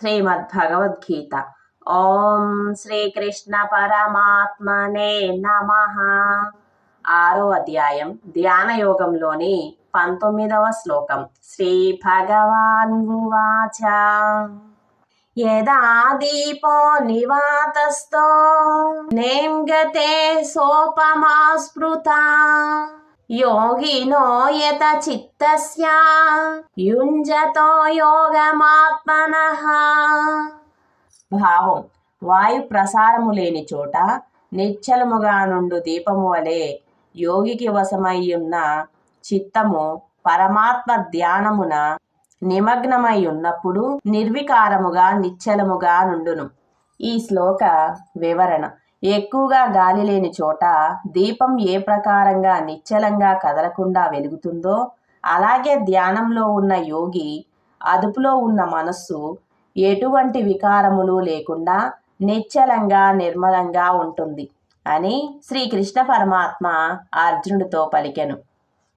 శ్రీమద్భగవద్గీత ఓం శ్రీకృష్ణ పరమాత్మనే నమ ఆరో అధ్యాయం ధ్యాన యోగంలోని పంతొమ్మిదవ శ్లోకం శ్రీ భగవాన్ ఉవాచ. యదా దీపో నివాతస్థో నేంగతే సోపమా స్మృతా యోగినో యత చిత్తస్య యుంజతో యోగమాత్మనః భావం వాయు ప్రసారము లేని చోట నిశ్చలముగా నుండు దీపము వలె యోగికి వశమయ్యున్న చిత్తము పరమాత్మ ధ్యానమున నిమగ్నమై ఉన్నప్పుడు నిర్వికారముగా నిశ్చలముగా నుండును. ఈ శ్లోక వివరణ. ఎక్కువగా గాలి లేని చోట దీపం ఏ ప్రకారంగా నిశ్చలంగా కదలకుండా వెలుగుతుందో అలాగే ధ్యానంలో ఉన్న యోగి అదుపులో ఉన్న మనస్సు ఎటువంటి వికారములు లేకుండా నిశ్చలంగా నిర్మలంగా ఉంటుంది అని శ్రీకృష్ణ పరమాత్మ అర్జునుడితో పలికెను.